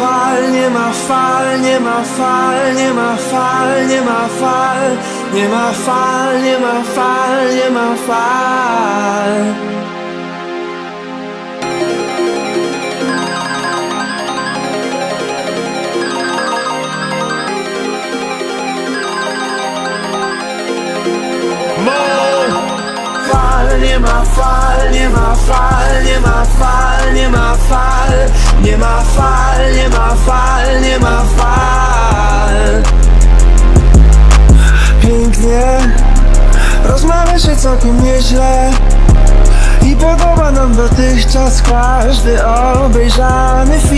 fal, nie ma fal, nie ma fal, nie ma fal, nie ma fal, nie ma fal, nie ma fal, nie ma fal. Fal, nie ma fal, nie ma fal, fal, nie ma fal, nie ma fal. Pięknie, rozmawia się całkiem nieźle i podoba nam dotychczas każdy obejrzany film.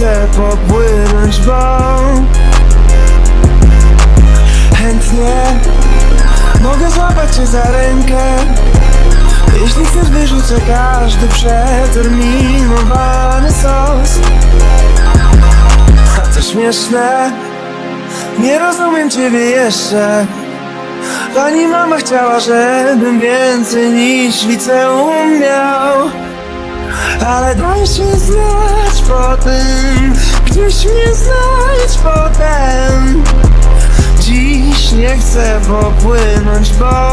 Chcę popłynąć, bo Chętnie mogę złapać cię za rękę. Jeśli chcesz wyrzucę każdy przeterminowany sos. A to śmieszne Nie rozumiem ciebie jeszcze. Pani mama chciała, żebym więcej niż liceum miał. Ale daj się znać po tym Gdzieś mnie znać potem. Dziś nie chcę popłynąć, bo